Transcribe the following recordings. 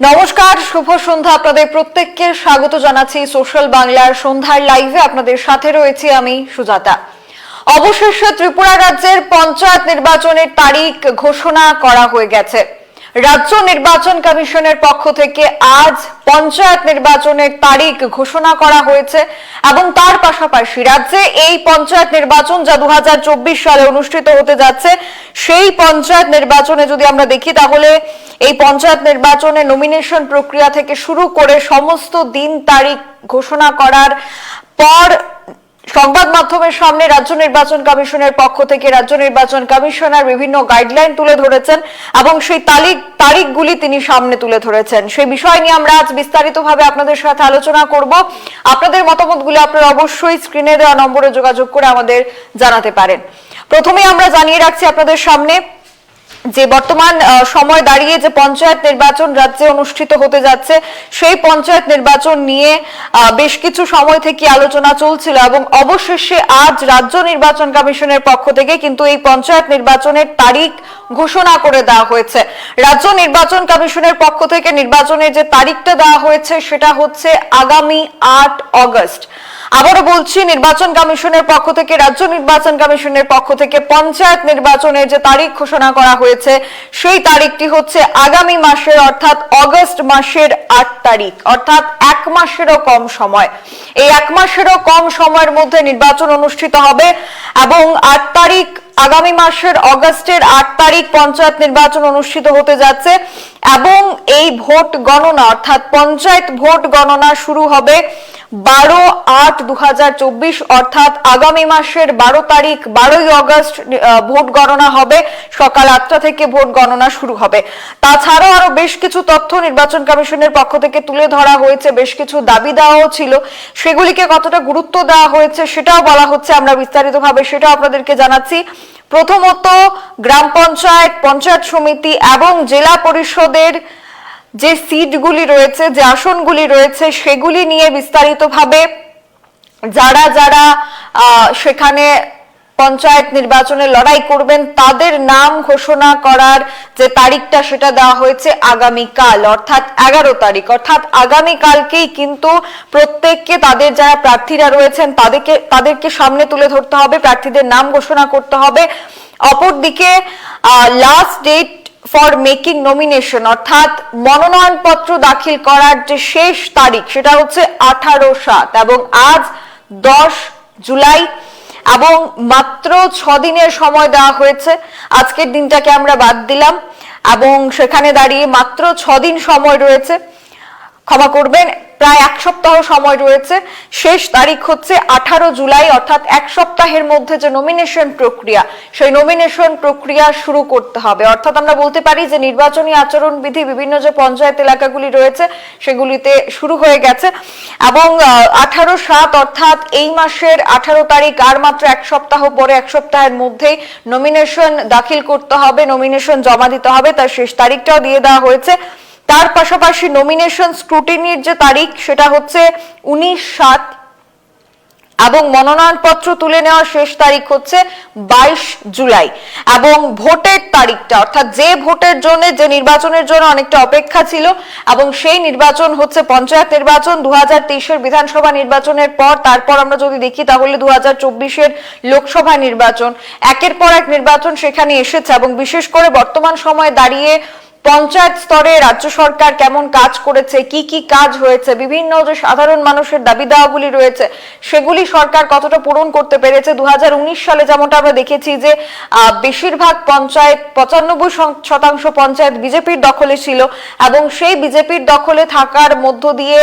নমস্কার, শুভ সন্ধ্যা। আপনাদের প্রত্যেককে স্বাগত জানাচ্ছি সোশ্যাল বাংলার সন্ধ্যার লাইভে। আপনাদের সাথে রয়েছি আমি সুজাতা। অবশেষে ত্রিপুরা রাজ্যের পঞ্চায়েত নির্বাচনের তারিখ ঘোষণা করা হয়ে গেছে। রাজ্য নির্বাচন কমিশনের পক্ষ থেকে আজ পঞ্চায়েত নির্বাচনের তারিখ ঘোষণা করা হয়েছে এবং তার পাশাপাশি রাজ্যে এই পঞ্চায়েত নির্বাচন যা দু হাজার চব্বিশ সালে অনুষ্ঠিত হতে যাচ্ছে, সেই পঞ্চায়েত নির্বাচনে যদি আমরা দেখি তাহলে এই পঞ্চায়েত নির্বাচনে নমিনেশন প্রক্রিয়া থেকে শুরু করে সমস্ত দিন তারিখ ঘোষণা করার পর সংবাদ মাধ্যমের সামনে রাজ্য নির্বাচন কমিশনের পক্ষ থেকে রাজ্য নির্বাচন কমিশনার বিভিন্ন গাইডলাইন তুলে ধরেছেন এবং সেই তারিখ তারিখগুলি তিনি সামনে তুলে ধরেছেন। সেই বিষয় নিয়ে আমরা আজ বিস্তারিতভাবে আপনাদের সাথে আলোচনা করব। আপনাদের মতামতগুলি আপনারা অবশ্যই স্ক্রিনে দেওয়া নম্বরে যোগাযোগ করে আমাদের জানাতে পারেন। প্রথমে আমরা জানিয়ে রাখছি আপনাদের সামনে যে বর্তমান সময় দাঁড়িয়ে যে পঞ্চায়েত নির্বাচন রাজ্যে অনুষ্ঠিত হতে যাচ্ছে, সেই পঞ্চায়েত নির্বাচন নিয়ে বেশ কিছু সময় থেকে আলোচনা চলছিল এবং অবশেষে আজ রাজ্য নির্বাচন কমিশনের পক্ষ থেকে কিন্তু এই পঞ্চায়েত নির্বাচনের তারিখ ঘোষণা করে দেওয়া হয়েছে। রাজ্য নির্বাচন কমিশনের পক্ষ থেকে নির্বাচনের যে তারিখটা দেওয়া হয়েছে, সেটা হচ্ছে আগামী আট অগস্ট। আবারও বলছি, নির্বাচন কমিশনের পক্ষ থেকে, রাজ্য নির্বাচন কমিশনের পক্ষ থেকে পঞ্চায়েত নির্বাচনের যে তারিখ ঘোষণা করা হয়েছে, সেই তারিখটি হচ্ছে আগামী মাসের, অর্থাৎ অগস্ট মাসের আট তারিখ, অর্থাৎ এক মাসেরও কম সময়। এই এক মাসেরও কম সময়ের মধ্যে নির্বাচন অনুষ্ঠিত হবে এবং আট তারিখ আগামী মাসের, অগস্টের আট তারিখ পঞ্চায়েত নির্বাচন অনুষ্ঠিত হতে যাচ্ছে এবং এই ভোট গণনা, অর্থাৎ পঞ্চায়েত ভোট গণনা শুরু হবে বারো আট দু অর্থাৎ আগামী মাসের বারো তারিখ, বারোই অগস্ট ভোট গণনা হবে। সকাল আটটা থেকে ভোট গণনা শুরু হবে। তাছাড়াও আরও বেশ কিছু তথ্য নির্বাচন কমিশনের পক্ষ থেকে তুলে ধরা হয়েছে, বেশ কিছু দাবি দেওয়াও ছিল। সেগুলিকে কতটা গুরুত্ব দেওয়া হয়েছে সেটাও বলা হচ্ছে, আমরা বিস্তারিতভাবে সেটাও আপনাদেরকে জানাচ্ছি। প্রথমত গ্রাম পঞ্চায়েত পঞ্চায়েত সমিতি এবং জেলা পরিষদের যে সিটগুলি রয়েছে, যে আসনগুলি রয়েছে, সেগুলি নিয়ে বিস্তারিতভাবে যারা যারা সেখানে পঞ্চায়েত নির্বাচনে লড়াই করবেন, তাদের নাম ঘোষণা করার যে তারিখটা, সেটা দেওয়া হয়েছে আগামীকাল, অর্থাৎ এগারো তারিখ। অর্থাৎ আগামীকালকেই কিন্তু প্রত্যেককে, তাদের যারা প্রার্থীরা রয়েছেন, তাদেরকে তাদেরকে সামনে তুলে ধরতে হবে, প্রার্থীদের নাম ঘোষণা করতে হবে। অপরদিকে last date for making nomination অর্থাৎ মনোনয়নপত্র দাখিল করার যে শেষ তারিখ, সেটা হচ্ছে আঠারো সাত এবং আজ দশ জুলাই। এবং মাত্র ছ দিনের সময় দেওয়া হয়েছে। আজকের দিনটাকে আমরা বাদ দিলাম এবং সেখানে দাঁড়িয়ে মাত্র ছদিন দিন সময় রয়েছে। ক্ষমা করবেন। প্রায় এক সপ্তাহ সময় রয়েছে। শেষ তারিখ হচ্ছে আঠারো জুলাই, অর্থাৎ এক সপ্তাহের মধ্যে যে নমিনেশন প্রক্রিয়া, সেই নমিনেশন প্রক্রিয়া শুরু করতে হবে। অর্থাৎ আমরা বলতে পারি যে নির্বাচনী আচরণ বিধি বিভিন্ন যে পঞ্চায়েত এলাকাগুলি রয়েছে, সেগুলিতে শুরু হয়ে গেছে। এবং আঠারো সাত, অর্থাৎ এই মাসের আঠারো তারিখ আর মাত্র এক সপ্তাহ পরে, এক সপ্তাহের মধ্যেই নমিনেশন দাখিল করতে হবে নমিনেশন জমা দিতে হবে। তার শেষ তারিখটাও দিয়ে দেওয়া হয়েছে। তার পাশাপাশি নমিনেশন স্ক্রুটিনির যে তারিখ, সেটা হচ্ছে উনিশ সাত। এবং মনোনয়নপত্র তুলে নেওয়ার শেষ তারিখ হচ্ছে বাইশ জুলাই। এবং ভোটের তারিখটা, অর্থাৎ যে ভোটের জন্য, যে নির্বাচনের জন্য অনেকটা অপেক্ষা ছিল, এবং সেই নির্বাচন হচ্ছে পঞ্চায়েত নির্বাচন। দু হাজার বিধানসভা নির্বাচনের পর, তারপর আমরা যদি দেখি, তাহলে দু হাজার লোকসভা নির্বাচন। একের পর এক নির্বাচন সেখানে এসেছে, এবং বিশেষ করে বর্তমান সময়ে দাঁড়িয়ে পঞ্চায়েত স্তরে রাজ্য সরকার কেমন কাজ করেছে, কি কি কাজ হয়েছে, বিভিন্ন যে সাধারণ মানুষের দাবি দাওয়াগুলি রয়েছে, সেগুলি সরকার কতটা পূরণ করতে পেরেছে? দু হাজার উনিশ সালে যেমনটা আমরা দেখেছি যে বেশিরভাগ পঞ্চায়েত পঁচানব্বই শতাংশ পঞ্চায়েত বিজেপির দখলে ছিল এবং সেই বিজেপির দখলে থাকার মধ্য দিয়ে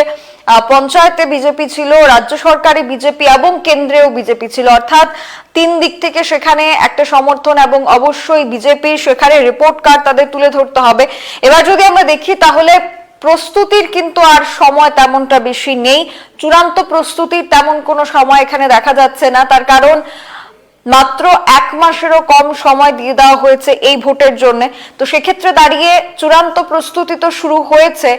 পঞ্চায়েতে বিজেপি ছিল, রাজ্য সরকারে বিজেপি এবং কেন্দ্রেও বিজেপি ছিল। অর্থাৎ তিন দিক থেকে সেখানে একটা সমর্থন এবং অবশ্যই বিজেপির সেখানে রিপোর্ট কার্ড তাদের তুলে ধরতে হবে। এবার যদি আমরা দেখি, তাহলে প্রস্তুতির কিন্তু আর সময় তেমনটা বেশি নেই। চূড়ান্ত প্রস্তুতির তেমন কোনো সময় এখানে দেখা যাচ্ছে না। তার কারণ মাত্র এক মাসেরও কম সময় দিয়ে দেওয়া হয়েছে এই ভোটের জন্য। তো সেক্ষেত্রে দাঁড়িয়ে চূড়ান্ত প্রস্তুতি তো শুরু হয়েছে।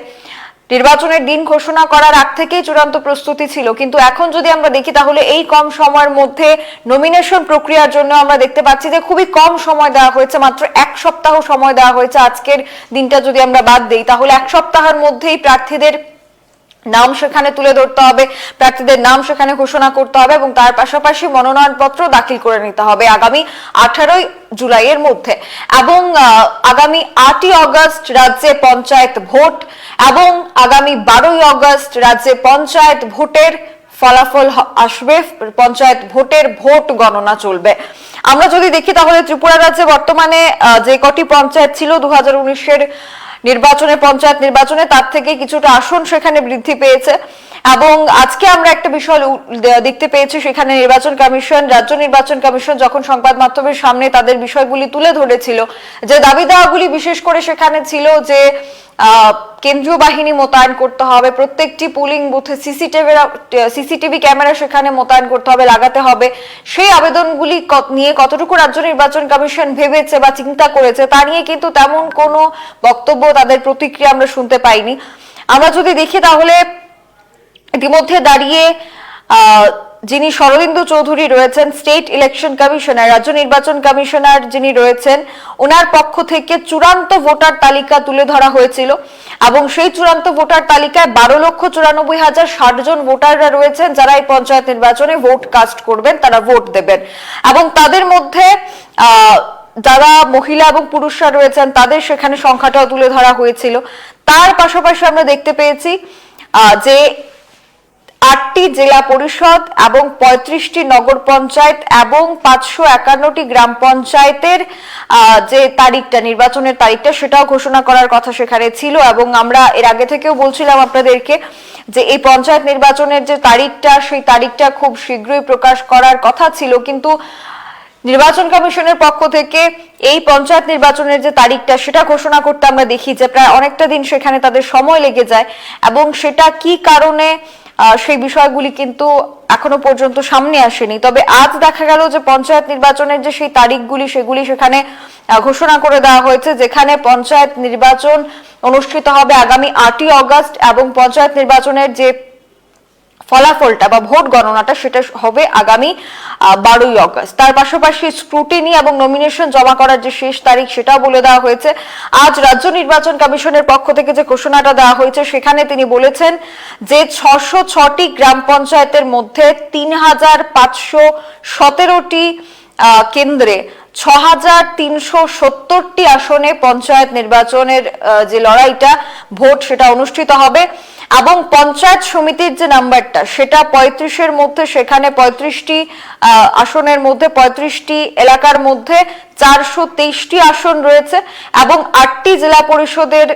নির্বাচনের দিন ঘোষণা করার আগ থেকেই চূড়ান্ত প্রস্তুতি ছিল। কিন্তু এখন যদি আমরা দেখি, তাহলে এই কম সময়ের মধ্যে নমিনেশন প্রক্রিয়ার জন্য আমরা দেখতে পাচ্ছি যে খুবই কম সময় দেওয়া হয়েছে, মাত্র এক সপ্তাহ সময় দেওয়া হয়েছে আজকের দিনটা যদি আমরা বাদ দিই, তাহলে এক সপ্তাহের মধ্যেই প্রার্থীদের নাম সেখানে তুলে ধরতে হবে, প্রার্থীদের নাম সেখানে ঘোষণা করতে হবে এবং তার পাশাপাশি মনোনয়নপত্র দাখিল করে নিতে হবে আগামী আঠারোই জুলাইয়ের মধ্যে। এবং আগামী আটই অগস্ট রাজ্যে পঞ্চায়েত ভোট এবং আগামী বারোই অগস্ট রাজ্যে পঞ্চায়েত ভোটের ফলাফল আসবে, পঞ্চায়েত ভোটের ভোট গণনা চলবে। আমরা যদি দেখি তাহলে ত্রিপুরা রাজ্যে বর্তমানে যে কটি পঞ্চায়েত ছিল দু হাজার উনিশের নির্বাচনে, পঞ্চায়েত নির্বাচনে তার থেকে কিছুটা আসন সেখানে বৃদ্ধি পেয়েছে। এবং আজকে আমরা একটা বিষয় দেখতে পেয়েছি, সেখানে নির্বাচন কমিশন, রাজ্য নির্বাচন কমিশন যখন সংবাদ মাধ্যমের সামনে তাদের বিষয়গুলি তুলে ধরেছিল, যে দাবি দেওয়াগুলি বিশেষ করে সেখানে ছিল যে কেন্দ্রীয় বাহিনী মোতায়েন করতে হবে। প্রত্যেকটি পুলিং বুথে সিসিটিভি সিসিটিভি ক্যামেরা সেখানে মোতায়েন করতে হবে, লাগাতে হবে। সেই আবেদনগুলি নিয়ে কতটুকু রাজ্য নির্বাচন কমিশন ভেবেছে বা চিন্তা করেছে, তা নিয়ে কিন্তু তেমন কোনো বক্তব্য তাদের প্রতিক্রিয়া আমরা শুনতে পাইনি। আমরা যদি দেখি তাহলে ইতিমধ্যে দাঁড়িয়ে যিনি শরদিন্দু চৌধুরী রয়েছেন স্টেট ইলেকশন কমিশনার রাজ্য নির্বাচন কমিশনার যিনি রয়েছেন ওনার পক্ষ থেকে চূড়ান্ত ভোটার তালিকা তুলে ধরা হয়েছিল এবং সেই চূড়ান্ত ভোটার তালিকায় বারো লক্ষ চুরানব্বই হাজার ষাট জন ভোটাররা রয়েছেন যারা এই পঞ্চায়েত নির্বাচনে ভোট কাস্ট করবেন, তারা ভোট দেবেন। এবং তাদের মধ্যে যারা মহিলা এবং পুরুষরা রয়েছেন, তাদের সেখানে সংখ্যাটাও তুলে ধরা হয়েছিল। তার পাশাপাশি আমরা দেখতে পেয়েছি যে আটটি জেলা পরিষদ এবং পঁয়ত্রিশটি নগর পঞ্চায়েত এবং পাঁচশো একান্নটি গ্রাম পঞ্চায়েতের যে তারিখটা, নির্বাচনের তারিখটা, সেটাও ঘোষণা করার কথা সেখানে ছিল এবং আমরা এর আগে থেকেও বলছিলাম আপনাদেরকে যে এই পঞ্চায়েত নির্বাচনের যে তারিখটা, সেই তারিখটা খুব শীঘ্রই প্রকাশ করার কথা ছিল। কিন্তু নির্বাচন কমিশনের পক্ষ থেকে এই পঞ্চায়েত নির্বাচনের যে তারিখটা, সেটা ঘোষণা করতে আমরা দেখি যে প্রায় অনেকটা দিন সেখানে তাদের সময় লেগে যায় এবং সেটা কি কারণে সেই বিষয়গুলি কিন্তু এখনও পর্যন্ত সামনে আসেনি। তবে আজ দেখা গেল যে পঞ্চায়েত নির্বাচনের যে সেই তারিখগুলি, সেগুলি সেখানে ঘোষণা করে দেওয়া হয়েছে, যেখানে পঞ্চায়েত নির্বাচন অনুষ্ঠিত হবে আগামী আটই অগস্ট এবং পঞ্চায়েত নির্বাচনের যে ফলাফলটা বা ভোট গণনাটা সেটা হবে আগামী বারোই অগস্ট। তার পাশাপাশি স্ক্রুটিনি এবং নমিনেশন জমা করার যে শেষ তারিখ সেটাও বলে দেওয়া হয়েছে। আজ রাজ্য নির্বাচন কমিশনের পক্ষ থেকে যে ঘোষণাটা দেওয়া হয়েছে সেখানে তিনি বলেছেন যে ছশো ছটি গ্রাম পঞ্চায়েতের মধ্যে তিন হাজার পাঁচশো সতেরোটি কেন্দ্রে ছ হাজার তিনশো সত্তরটি আসনে পঞ্চায়েত নির্বাচনের যে লড়াইটা, ভোট সেটা অনুষ্ঠিত হবে এবং পঞ্চায়েত সমিতির যে নাম্বারটা, সেটা পঁয়ত্রিশের মধ্যে, সেখানে পঁয়ত্রিশটি আসনের মধ্যে, পঁয়ত্রিশটি এলাকার মধ্যে চারশো তেইশটি আসন রয়েছে এবং আটটি জেলা পরিষদের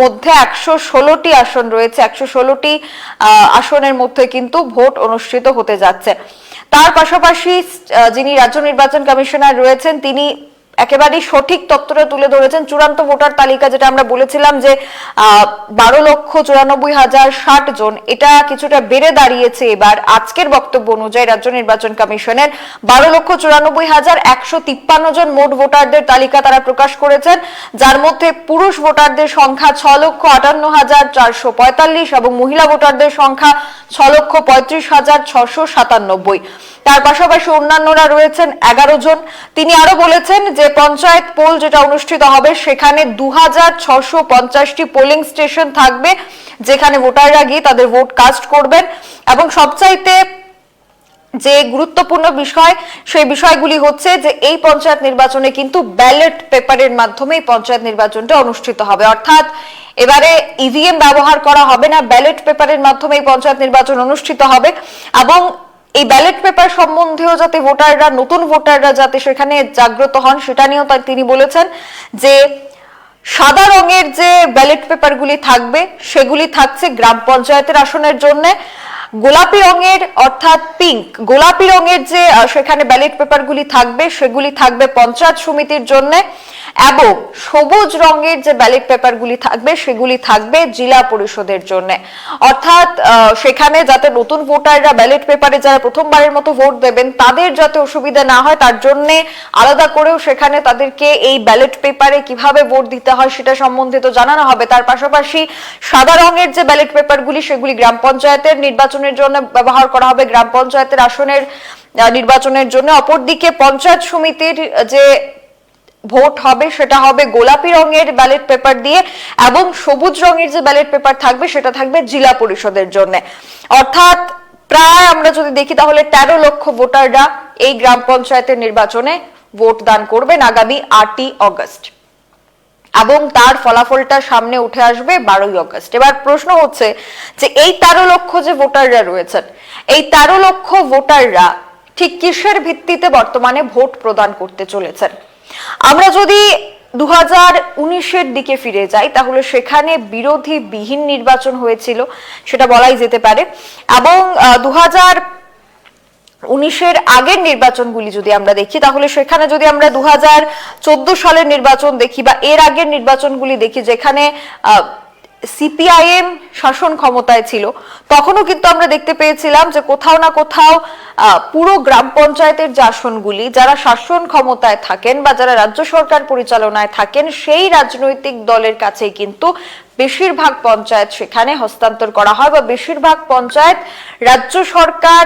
মধ্যে একশো ষোলোটি আসন রয়েছে। একশো ষোলোটি আসনের মধ্যে কিন্তু ভোট অনুষ্ঠিত হতে যাচ্ছে। তার পাশাপাশি যিনি রাজ্য নির্বাচন কমিশনার রয়েছেন তিনি একেবারেই সঠিক তথ্যটা তুলে ধরেছেন চূড়ান্ত ভোটার তালিকা, যেটা আমরা বলেছিলাম যে বারো লক্ষ চুরানব্বই হাজার ষাট জন। এটা কিছুটা বেড়ে দাঁড়িয়েছে এবার আজকের বক্তব্য অনুযায়ী রাজ্য নির্বাচন কমিশনের। বারো লক্ষ চুরানব্বই হাজার একশো তিপ্পান্ন জন মোট ভোটারদের তালিকা তারা প্রকাশ করেছেন, যার মধ্যে পুরুষ ভোটারদের সংখ্যা ছ লক্ষ আটান্ন হাজার চারশো পঁয়তাল্লিশ এবং মহিলা ভোটারদের সংখ্যা ছ লক্ষ পঁয়ত্রিশ হাজার ছশো সাতানব্বই। তার পাশাপাশি অন্যান্যরা রয়েছেন এগারো জন। তিনি আরও বলেছেন যে পঞ্চায়েত পোল যেটা অনুষ্ঠিত হবে, সেখানে দু হাজার ছশো পঞ্চাশটি পোলিং স্টেশন থাকবে, যেখানে ভোটাররা গিয়ে তাদের ভোট কাস্ট করবেন। এবং সবচাইতে যে গুরুত্বপূর্ণ বিষয়, সেই বিষয়গুলি হচ্ছে যে এই পঞ্চায়েত নির্বাচনে কিন্তু ব্যালট পেপারের মাধ্যমে এই পঞ্চায়েত নির্বাচনটা অনুষ্ঠিত হবে। অর্থাৎ এবারে ইভিএম ব্যবহার করা হবে না, ব্যালট পেপারের মাধ্যমে এই পঞ্চায়েত নির্বাচন অনুষ্ঠিত হবে। এবং এই ব্যালট পেপার সম্বন্ধেও যাতে ভোটাররা, নতুন ভোটাররা যাতে সেখানে জাগ্রত হন, সেটা নিয়েও তাই তিনি বলেছেন যে সাদা রঙের যে ব্যালট পেপারগুলি থাকবে, সেগুলি থাকছে গ্রাম পঞ্চায়েতের আসনের জন্য। গোলাপি রঙের, অর্থাৎ পিঙ্ক গোলাপি রঙের যে সেখানে ব্যালট পেপারগুলি থাকবে, সেগুলি থাকবে পঞ্চায়েত সমিতির জন্য এবং সবুজ রঙের যে ব্যালট পেপারগুলি থাকবে, সেগুলি থাকবে জেলা পরিষদের জন্য। অর্থাৎ সেখানে যাতে নতুন ভোটাররা ব্যালট পেপারে যারা প্রথমবারের মতো ভোট দেবেন, তাদের যাতে অসুবিধা না হয়, তার জন্য আলাদা করেও সেখানে তাদেরকে এই ব্যালট পেপারে কীভাবে ভোট দিতে হয়, সেটা সম্বন্ধিত জানানো হবে। তার পাশাপাশি সাদা রঙের যে ব্যালট পেপারগুলি সেগুলি গ্রাম পঞ্চায়েতের নির্বাচনের জন্য ব্যবহার করা হবে গ্রাম পঞ্চায়েতের আসনের নির্বাচনের জন্য। অপরদিকে পঞ্চায়েত সমিতির যে ভোট হবে সেটা হবে গোলাপি রঙের ব্যালট পেপার দিয়ে এবং সবুজ রঙের যে ব্যালট পেপার থাকবে সেটা থাকবে জেলা পরিষদের জন্য। অর্থাৎ প্রায় আমরা যদি দেখি তাহলে তেরো লক্ষ ভোটাররা এই গ্রাম পঞ্চায়েতের নির্বাচনে ভোট দান করবেন আগামী আটই অগস্ট। এবং তার ফলাফলটা সামনে উঠে আসবে বারোই অগস্ট। এবার প্রশ্ন হচ্ছে যে এই তেরো লক্ষ যে ভোটাররা রয়েছেন, এই তেরো লক্ষ ভোটাররা ঠিক কিসের ভিত্তিতে বর্তমানে ভোট প্রদান করতে চলেছেন? আমরা যদি দু হাজার উনিশের দিকে ফিরে যাই, তাহলে সেখানে বিরোধী বিহীন নির্বাচন হয়েছিল, সেটা বলাই যেতে পারে। এবং দু হাজার উনিশের আগের নির্বাচনগুলি যদি আমরা দেখি, তাহলে সেখানে যদি আমরা দু হাজার চোদ্দ সালের নির্বাচন দেখি বা এর আগের নির্বাচনগুলি দেখি যেখানে সিপিআইএম শাসন ক্ষমতায় ছিল, তখনও কিন্তু আমরা দেখতে পেয়েছিলাম যে কোথাও না কোথাও পুরো গ্রাম পঞ্চায়েতের যে আসনগুলি, যারা শাসন ক্ষমতায় থাকেন বা যারা রাজ্য সরকার পরিচালনায় থাকেন, সেই রাজনৈতিক দলের কাছেই কিন্তু বেশিরভাগ পঞ্চায়েত সেখানে হস্তান্তর করা হয় বা বেশিরভাগ পঞ্চায়েত রাজ্য সরকার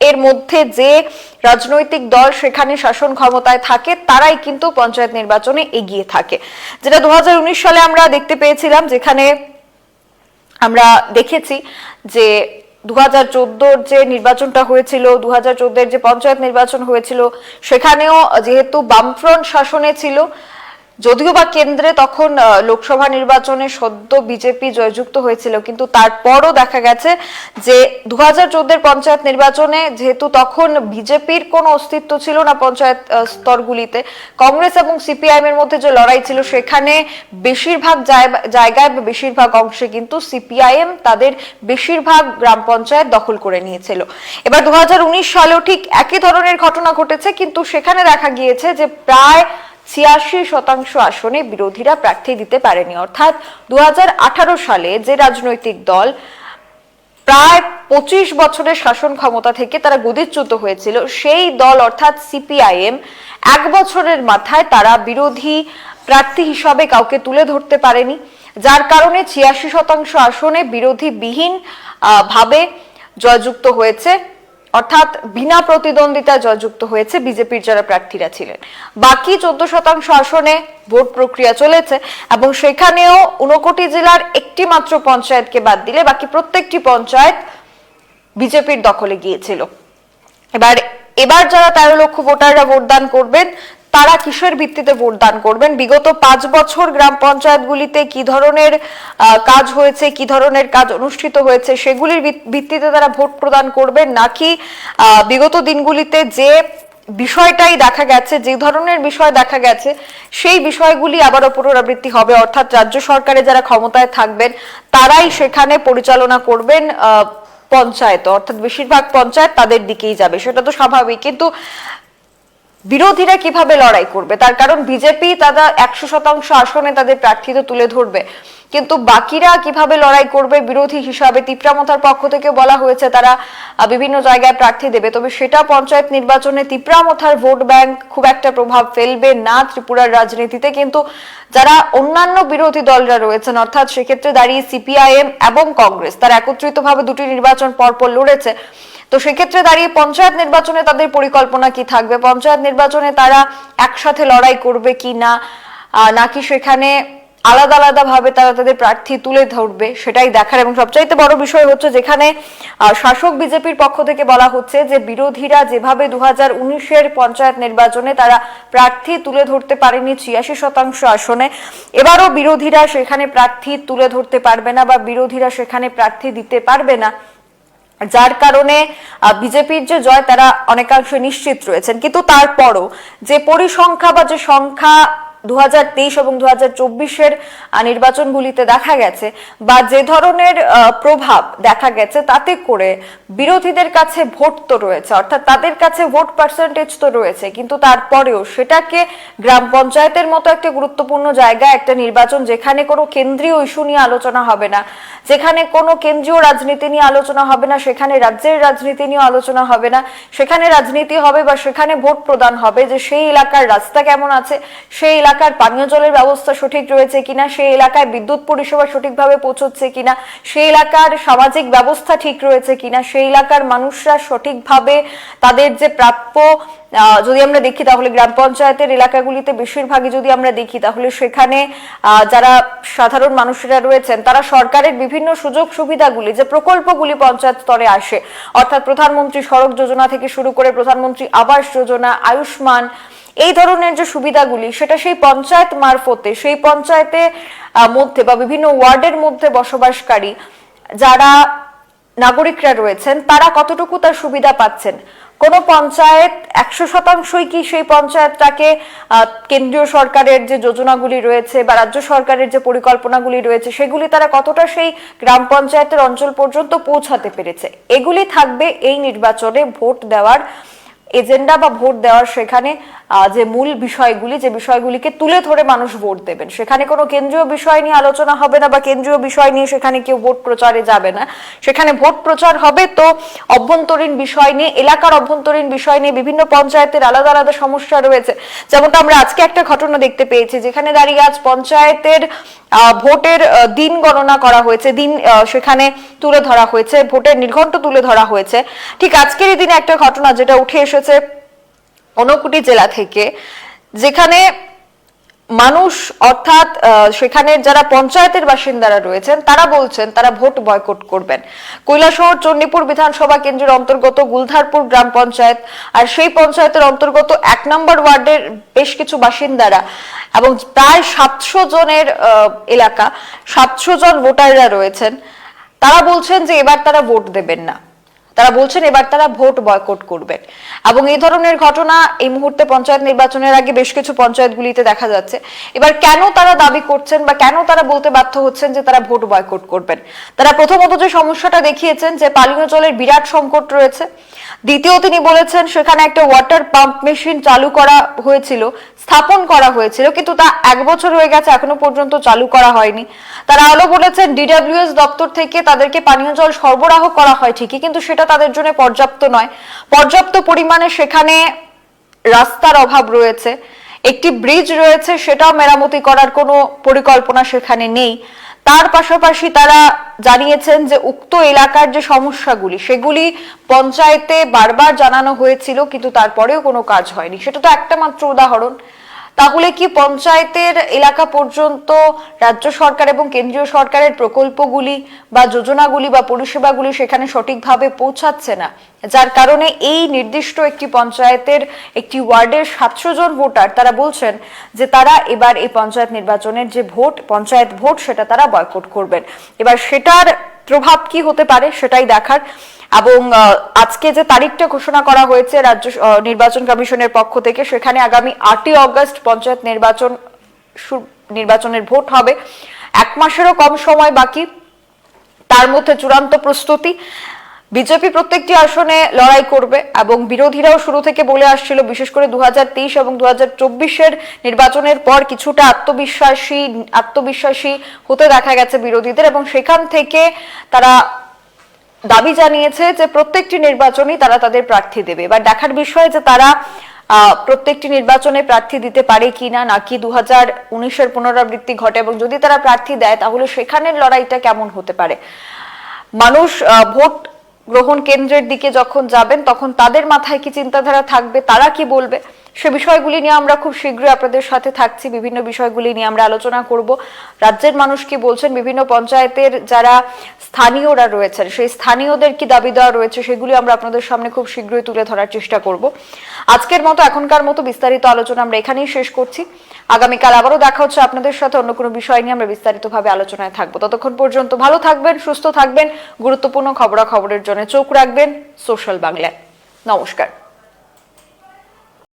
এর মধ্যে যে রাজনৈতিক দল সেখানে শাসন ক্ষমতায় থাকে, তারাই কিন্তু পঞ্চায়েত নির্বাচনে এগিয়ে থাকে। যেটা দু হাজার উনিশ সালে আমরা দেখতে পেয়েছিলাম, যেখানে আমরা দেখেছি যে দু হাজার যে নির্বাচনটা হয়েছিল দু হাজার যে পঞ্চায়েত নির্বাচন হয়েছিল, সেখানেও যেহেতু বামফ্রন্ট শাসনে ছিল যদিও বা কেন্দ্রে তখন লোকসভা নির্বাচনে সদ্য বিজেপি জয়যুক্ত হয়েছিল, কিন্তু তারপরও দেখা গেছে যে দু হাজার পঞ্চায়েত নির্বাচনে যেহেতু তখন বিজেপির কোনো অস্তিত্ব ছিল না পঞ্চায়েত স্তরগুলিতে, কংগ্রেস এবং সিপিআইএম এর মধ্যে যে লড়াই ছিল সেখানে বেশিরভাগ জায়গা- জায়গায় বা বেশিরভাগ অংশে কিন্তু সিপিআইএম তাদের বেশিরভাগ গ্রাম পঞ্চায়েত দখল করে নিয়েছিল। এবার দু হাজার উনিশ সালেও ঠিক একই ধরনের ঘটনা ঘটেছে, কিন্তু সেখানে দেখা গিয়েছে যে প্রায় ছিয়াশি শতাংশ আসনে বিরোধীরা প্রার্থী দিতে পারেনি। অর্থাৎ দু হাজার আঠারো সালে যে রাজনৈতিক দল প্রায় পঁচিশ বছরের শাসন ক্ষমতা থেকে তারা গদিচ্যুত হয়েছিল, সেই দল অর্থাৎ সিপিআইএম এক বছরের মাথায় তারা বিরোধী প্রার্থী হিসাবে কাউকে তুলে ধরতে পারেনি, যার কারণে ছিয়াশি শতাংশ আসনে বিরোধী বিহীন ভাবে জয়যুক্ত হয়েছে। অর্থাৎ বিনা প্রতিদ্বন্দ্বিতায় জয়যুক্ত হয়েছে বিজেপির যারা প্রার্থীরা ছিলেন। বাকি চোদ্দ শতাংশ আসনে ভোট প্রক্রিয়া চলেছে এবং সেখানেও উনকোটি জেলার একটি মাত্র পঞ্চায়েতকে বাদ দিলে বাকি প্রত্যেকটি পঞ্চায়েত বিজেপির দখলে গিয়েছিল। এবার এবার যারা তেরো লক্ষ ভোটাররা ভোটদান করবেন তারা কিসের ভিত্তিতে ভোটদান করবেন? বিগত পাঁচ বছর গ্রাম পঞ্চায়েতগুলিতে কি ধরনের কাজ হয়েছে, কি ধরনের কাজ অনুষ্ঠিত হয়েছে, সেগুলির ভিত্তিতে তারা ভোট প্রদান করবেন? নাকি বিগত দিনগুলিতে যে বিষয়টাই দেখা গেছে, যে ধরনের বিষয় দেখা গেছে, সেই বিষয়গুলি আবারও পুনরাবৃত্তি হবে। অর্থাৎ রাজ্য সরকারে যারা ক্ষমতায় থাকবেন, তারাই সেখানে পরিচালনা করবেন পঞ্চায়েত। অর্থাৎ বেশিরভাগ পঞ্চায়েত তাদের দিকেই যাবে। সেটা তো স্বাভাবিক। কিন্তু বিরোধীরা কীভাবে লড়াই করবে? তার কারণ বিজেপি তারা একশো শতাংশ আসনে তাদের প্রার্থী তো তুলে ধরবে। কিন্তু বাকিরা কীভাবে লড়াই করবে বিরোধী হিসাবে তিপ্রামথার পক্ষ থেকে বলা হয়েছে তারা বিভিন্ন জায়গায় প্রার্থী দেবে। তবে সেটা পঞ্চায়েত নির্বাচনে তিপ্রামথার ভোট ব্যাংক খুব একটা প্রভাব ফেলবে না ত্রিপুরার রাজনীতিতে। কিন্তু যারা অন্যান্য বিরোধী দলরা রয়েছেন, অর্থাৎ সেক্ষেত্রে দাঁড়িয়ে সিপিআইএম এবং কংগ্রেস, তারা একত্রিতভাবে দুটি নির্বাচন পরপর লড়েছে। তো সেক্ষেত্রে দাঁড়িয়ে পঞ্চায়েত নির্বাচনে তাদের পরিকল্পনা কি থাকবে? পঞ্চায়েত নির্বাচনে তারা একসাথে লড়াই করবে কি না? নাকি সেখানে আলাদা আলাদা ভাবে তারা তাদের প্রার্থী তুলে ধরবে সেটাই দেখার এবং সবচাইতে বড় বিষয় হচ্ছে যেখানে শাসক বিজেপির পক্ষ থেকে বলা হচ্ছে যে বিরোধীরা যেভাবে দু হাজার উনিশের পঞ্চায়েত নির্বাচনে তারা প্রার্থী তুলে ধরতে পারেনি ছিয়াশি শতাংশ আসনে, এবারও বিরোধীরা সেখানে প্রার্থী তুলে ধরতে পারবে না বা বিরোধীরা সেখানে প্রার্থী দিতে পারবে না। যার কারণে বিজেপির যে জয়, তারা অনেকাংশে নিশ্চিত রয়েছেন। কিন্তু তারপরও যে পরিসংখ্যা বা যে সংখ্যা দু হাজার তেইশ এবং দু চব্বিশের নির্বাচনগুলিতে দেখা গেছে বা যে ধরনের প্রভাব দেখা গেছে তাতে করে বিরোধীদের কাছে ভোট তো রয়েছে, অর্থাৎ তাদের কাছে ভোট পার্সেন্টেজ তো রয়েছে, কিন্তু তারপরেও সেটাকে গ্রাম পঞ্চায়েতের মতো একটা গুরুত্বপূর্ণ জায়গা একটা নির্বাচন যেখানে কোনো কেন্দ্রীয় ইস্যু নিয়ে আলোচনা হবে না, যেখানে কোনো কেন্দ্রীয় রাজনীতি নিয়ে আলোচনা হবে না, সেখানে রাজ্যের রাজনীতি নিয়ে আলোচনা হবে না, সেখানে রাজনীতি হবে বা সেখানে ভোট প্রদান হবে যে সেই এলাকার রাস্তা কেমন আছে, সেই এলাকার পানীয় জলের ব্যবস্থা সঠিক রয়েছে কিনা, সেই এলাকায় বিদ্যুৎ পরিষেবা সঠিকভাবে পৌঁছচ্ছে কিনা, সেই এলাকার সামাজিক ব্যবস্থা ঠিক রয়েছে কিনা, সেই এলাকার মানুষরা সঠিকভাবে তাদের যে প্রাপ্য যদি আমরা দেখি তাহলে গ্রাম পঞ্চায়েতের এলাকাগুলিতে বেশিরভাগই যদি আমরা দেখি তাহলে সেখানে যারা সাধারণ মানুষেরা রয়েছেন তারা সরকারের বিভিন্ন সুযোগ সুবিধাগুলি যে প্রকল্পগুলি পঞ্চায়েত স্তরে আসে, অর্থাৎ প্রধানমন্ত্রী সড়ক যোজনা থেকে শুরু করে প্রধানমন্ত্রী আবাস যোজনা, আয়ুষ্মান এই ধরনের যে সুবিধাগুলি, সেটা সেই পঞ্চায়েত মারফতে, সেই পঞ্চায়েতে মধ্যে বা বিভিন্ন ওয়ার্ডের মধ্যে বসবাসকারী যারা নাগরিকরা রয়েছেন, তারা কতটুকু তার সুবিধা পাচ্ছেন? কোন পঞ্চায়েত একশো শতাংশই কি সেই পঞ্চায়েতটাকে কেন্দ্রীয় সরকারের যে যোজনাগুলি রয়েছে বা রাজ্য সরকারের যে পরিকল্পনাগুলি রয়েছে, সেগুলি তারা কতটা সেই গ্রাম পঞ্চায়েতের অঞ্চল পর্যন্ত পৌঁছাতে পেরেছে? এগুলি থাকবে এই নির্বাচনে ভোট দেওয়ার এজেন্ডা বা ভোট দেওয়ার সেখানে যে মূল বিষয়গুলি, যে বিষয়গুলিকে তুলে ধরে মানুষ ভোট দেবেন। সেখানে কোনো কেন্দ্রীয় বিষয় নিয়ে আলোচনা হবে না বা কেন্দ্রীয় বিষয় নিয়ে সেখানে কেউ ভোট প্রচারে যাবে না। সেখানে ভোট প্রচার হবে তো অভ্যন্তরীণ বিষয় নিয়ে, এলাকার অভ্যন্তরীণ বিষয় নিয়ে বিভিন্ন পঞ্চায়েতের আলাদা আলাদা সমস্যা রয়েছে। যেমনটা আমরা আজকে একটা ঘটনা দেখতে পেয়েছি, যেখানে দাঁড়িয়ে আজ পঞ্চায়েতের ভোটের দিন গণনা করা হয়েছে, দিন সেখানে তুলে ধরা হয়েছে, ভোটের নির্ঘণ্ট তুলে ধরা হয়েছে। ঠিক আজকের দিনে একটা ঘটনা যেটা উঠে এসেছে ঊনকোটি জেলা থেকে, যেখানে মানুষ অর্থাৎ সেখানের যারা পঞ্চায়েতের বাসিন্দারা রয়েছেন, তারা বলছেন তারা ভোট বয়কট করবেন। কৈলাসহর, চণ্ডীপুর বিধানসভা কেন্দ্রের অন্তর্গত গুলধারপুর গ্রাম পঞ্চায়েত, আর সেই পঞ্চায়েতের অন্তর্গত এক নম্বর ওয়ার্ডের বেশ কিছু বাসিন্দারা এবং প্রায় সাতশো জনের এলাকা, সাতশো জন ভোটাররা রয়েছেন। তারা বলছেন যে এবার তারা ভোট দেবেন না। তারা বলছেন এবার তারা ভোট বয়কট করবেন। এবং এই ধরনের ঘটনা এই মুহূর্তে পঞ্চায়েত নির্বাচনের আগে বেশ কিছু পঞ্চায়েতগুলিতে দেখা যাচ্ছে। এবার কেন তারা দাবি করছেন বা কেন তারা বলতে বাধ্য হচ্ছেন যে তারা ভোট বয়কট করবেন? তারা প্রথমত যে সমস্যাটা দেখিয়েছেন যে পানীয় জলের বিরাট সংকট রয়েছে। দ্বিতীয় তিনি বলেছেন সেখানে একটা ওয়াটার পাম্প মেশিন চালু করা হয়েছিল, স্থাপন করা হয়েছিল, কিন্তু তা এক বছর হয়ে গেছে, এখনও পর্যন্ত চালু করা হয়নি। তারা আলো বলেছেন ডিডাব্লিউএস দপ্তর থেকে তাদেরকে পানীয় জল সরবরাহ করা হয় ঠিকই, কিন্তু সেটা তাদের জন্য পর্যাপ্ত নয়। পর্যাপ্ত পরিমাণে সেখানে রাস্তার অভাব রয়েছে। একটি ব্রিজ রয়েছে, সেটাও মেরামতি করার কোনো পরিকল্পনা সেখানে নেই। তার পাশাপাশি তারা জানিয়েছেন যে উক্ত এলাকার যে সমস্যাগুলি, সেগুলি পঞ্চায়েতে বারবার জানানো হয়েছিল, কিন্তু তারপরেও কোনো কাজ হয়নি। সেটা তো একটা মাত্র উদাহরণ। তাহলে কি পঞ্চায়েতের এলাকা পর্যন্ত রাজ্য সরকার এবং কেন্দ্রীয় সরকারের প্রকল্পগুলি বা যোজনাগুলি বা পরিষেবাগুলি সেখানে সঠিকভাবে পৌঁছাচ্ছে না? যার কারণে এই নির্দিষ্ট একটি পঞ্চায়েতের একটি ওয়ার্ডের সাতশো জন ভোটার তারা বলছেন যে তারা এবার এই পঞ্চায়েত নির্বাচনের যে ভোট, পঞ্চায়েত ভোট, সেটা তারা বয়কট করবেন। এবার সেটার প্রভাব কি হতে পারে সেটাই দেখার এবং আজকে যে তারিখটা ঘোষণা করা হয়েছে রাজ্য নির্বাচন কমিশনের পক্ষ থেকে, সেখানে আগামী আটই অগস্ট পঞ্চায়েত নির্বাচন নির্বাচনের ভোট হবে। এক মাসেরও কম সময় বাকি। তার মধ্যে চূড়ান্ত প্রস্তুতি। বিজেপি প্রত্যেকটি আসনে লড়াই করবে এবং বিরোধীরাও শুরু থেকে বলে আসছিল, বিশেষ করে দু হাজার তেইশ এবং দু চব্বিশের নির্বাচনের পর কিছুটা আত্মবিশ্বাসী আত্মবিশ্বাসী হতে দেখা গেছে বিরোধীদের এবং সেখান থেকে তারা দাবি জানিয়েছে যে প্রত্যেকটি নির্বাচনই তারা তাদের প্রার্থী দেবে। এবার দেখার বিষয় যে তারা প্রত্যেকটি নির্বাচনে প্রার্থী দিতে পারে কিনা নাকি দু হাজার উনিশের পুনরাবৃত্তি ঘটে এবং যদি তারা প্রার্থী দেয়, তাহলে সেখানের লড়াইটা কেমন হতে পারে? মানুষ ভোট গ্রহণ কেন্দ্রের দিকে যখন যাবেন, তখন তাদের মাথায় কি চিন্তাধারা থাকবে? তারা কি বলবে? সে বিষয়গুলি নিয়ে আমরা খুব শীঘ্রই আপনাদের সাথে থাকছি, বিভিন্ন বিষয়গুলি নিয়ে আমরা আলোচনা করব। রাজ্যের মানুষ কি বলছেন? বিভিন্ন পঞ্চায়েতের যারা স্থানীয়রা রয়েছেন, সেই স্থানীয়দের কি দাবি দেওয়া রয়েছে সেগুলি আমরা আপনাদের সামনে খুব শীঘ্রই তুলে ধরার চেষ্টা করব। আজকের মতো এখনকার মতো বিস্তারিত আলোচনা আমরা এখানেই শেষ করছি। আগামীকাল আবারও দেখা হচ্ছে আপনাদের সাথে, অন্য কোনো বিষয় নিয়ে আমরা বিস্তারিতভাবে আলোচনায় থাকব। ততক্ষণ পর্যন্ত ভালো থাকবেন, সুস্থ থাকবেন, গুরুত্বপূর্ণ খবরাখবরের জন্য চোখ রাখবেন সোশ্যাল বাংলায়। নমস্কার।